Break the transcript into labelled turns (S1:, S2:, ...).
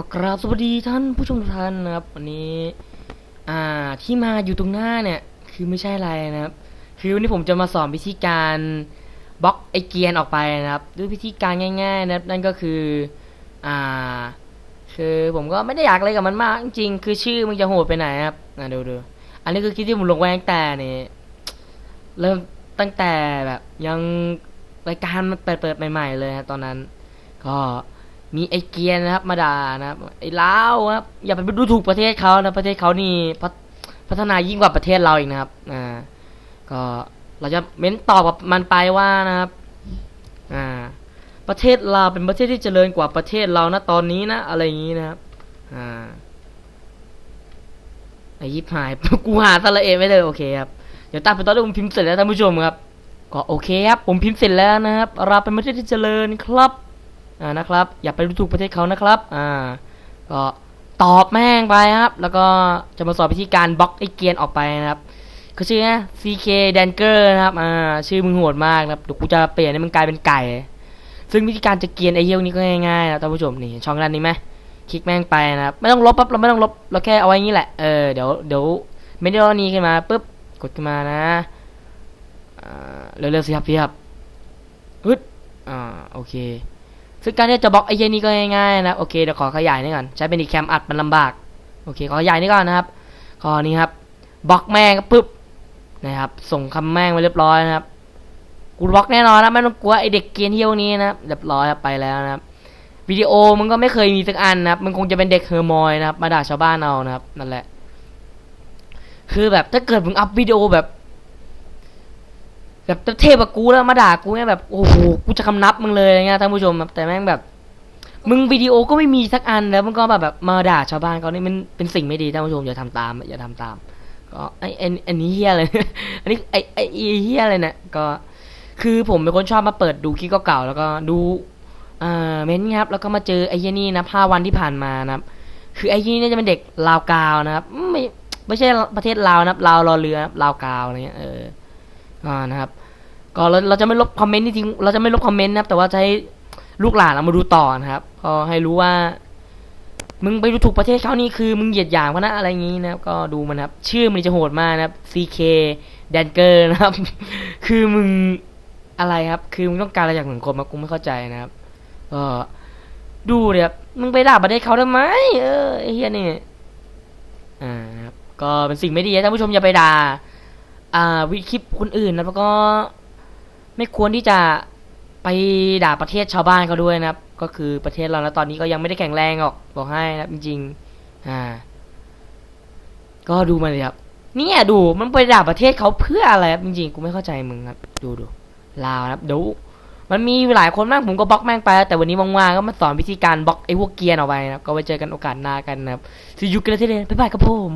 S1: ก็กราบสวัสดีท่านผู้ชมทุกท่านนะครับ วันนี้ อ่าที่มาอยู่ตรงหน้าเนี่ย คือไม่ใช่อะไรนะครับ คือวันนี้ผมจะมาสอนวิธีการบล็อกไอเกียนออกไปนะครับ ด้วยวิธีการง่ายๆนะครับ นั่นก็คือ อ่า คือผมก็ไม่ได้อยากอะไรกับมันมากจริงๆคือชื่อมันจะโหดไปไหนครับอ่าดูดูอันนี้คือคลิปที่ผมลงไว้ตั้งแต่นี่เริ่มตั้งแต่แบบ ยังรายการมันเปิดเปิดใหม่ ๆ เลยนะตอนนั้น ก็ มีไอเกียนนะครับ มาด่านะครับไอล้าวครับอย่าไปดูถูกประเทศเขานะประเทศเขานี่พัฒพัฒนายิ่งกว่าประเทศเราอีกนะครับอ่าก็เราจะเม้นตอบกับมันไปว่านะครับอ่าประเทศลาวเป็นประเทศที่เจริญกว่าประเทศเรานะตอนนี้นะอะไรอย่างนี้นะครับอ่าไอยิบหายกูหาสระเอไม่เลยโอเคครับเดี๋ยวตามไปตอนที่ผมพิมพ์เสร็จแล้วท่านผู้ชมครับ ก็โอเคครับผมพิมพ์เสร็จแล้วนะครับเราเป็นประเทศที่เจริญครับ นะครับ อย่าไปดูถูกประเทศเขานะครับอ่าก็ตอบแม่งไปครับ แล้วก็จะมาสอนวิธีการบล็อกไอเกียนออกไปนะครับเขาชื่อนะ CK Danker นะครับอ่าชื่อมึงโหดมากนะครับเดี๋ยวกูจะเปลี่ยนให้มันกลายเป็นไก่ ซึ่งวิธีการจะเกียนไอเหี้ยวนี้ก็ง่ายๆนะท่านผู้ชมนี่ช่องด้านนี้ไหมคลิกแม่งไปนะครับไม่ต้องลบปั๊บเราไม่ต้องลบเราแค่เอาไว้อย่างนี้แหละเออเดี๋ยวเดี๋ยวไม่ได้รอนี้ขึ้นมาปุ๊บกดขึ้นมานะอ่าเร็วๆสิครับพี่ครับฮึดอ่าโอเค ซึ่งการที่จะบล็อกไอ้เยนี้ก็ง่ายๆนะโอเคเดี๋ยวขอขยายนี่ก่อนใช้เป็นอีแคมอัดมันลำบากโอเคขอขยายนี่ก่อนนะครับข้อนี้ครับบล็อกแม่งปุ๊บนะครับ ส่งคำแม่งไปเรียบร้อยนะครับกูบล็อกแน่นอนนะไม่ต้องกลัวไอเด็กเกียนเที่ยวนี้นะเรียบร้อยไปแล้วนะครับวิดีโอมันก็ไม่เคยมีสักอันนะครับมันคงจะเป็นเด็กเฮอร์มอยนะครับมาด่าชาวบ้านเอานะครับนั่นแหละ คือแบบถ้าเกิดมึงอัพวิดีโอแบบ แบบเทพกับกูแล้วมาด่ากูเนี่ยแบบโอ้โหกูจะคำนับมึงเลยอะไรเงี้ยท่านผู้ชมครับแต่แม่งแบบ มึงวิดีโอก็ไม่มีสักอันแล้วมันก็แบบแบบมาด่าชาวบ้านเขานี่มันเป็นสิ่งไม่ดีท่านผู้ชมอย่าทำตามอย่าทำตาม ก็ไอไออันนี้เฮียเลย อันนี้ไอไอไอ้เฮียเลยเนี่ยก็ คือผมเป็นคนชอบมาเปิดดูคลิปเก่าๆแล้วก็ดูอ่าเม้นต์ครับแล้วก็มาเจอไอ้เหี้ยนี่นะห้าวันที่ผ่านมานะครับ คือไอ้เหี้ยนี่น่าจะเป็นเด็กลาวกาวนะครับไม่ไม่ใช่ประเทศลาวนะครับลาวรอเรือลาวกาวอะไรเงี้ยเออ อ่านะครับ ก็เราเราจะไม่ลบคอมเมนต์ที่ทิ้งเราจะไม่ลบคอมเมนต์นะครับ แต่ว่าจะให้ลูกหลานเรามาดูต่อนะครับก็ให้รู้ว่า มึงไปดูถูกประเทศเขานี่คือมึงเหยียดหยามเขานะอะไรอย่างนี้นะครับ ก็ดูมันครับ ชื่อมันจะโหดมากนะครับ CK d a n k e r นะครับ คือมึงอะไรครับ คือมึงต้องการอะไรจากสังคมอะกูไม่เข้าใจนะครับก็ดูเดี๋ยวมึงไปด่าประเทศเขาทำไม เออไอ้เฮียนี่อ่าครับก็เป็นสิ่งไม่ดีนะท่านผู้ชมอย่าไปด่า อ่าวิคลิปคนอื่นนะแล้วก็ไม่ควรที่จะไปด่าประเทศชาวบ้านเขาด้วยนะครับ ก็คือประเทศเรานะตอนนี้ก็ยังไม่ได้แข็งแรงหรอกบอกให้นะครับจริงๆอ่า ก็ดูมาเลยครับเนี่ยดูมันไปด่าประเทศเขาเพื่ออะไรครับจริงๆกูไม่เข้าใจมึงครับ ดูดูลาวนะครับดี๋ยวมันมีหลายคนมากผมก็บล็อกแม่งไป แต่วันนี้ว่างๆก็มาสอนวิธีการบล็อกไอ้พวกเกียร์ออกไปนะครับก็ไว้เจอกันโอกาสหน้ากันนะครับซียูกันเลยทีเดียวบ๊ายบายครับผม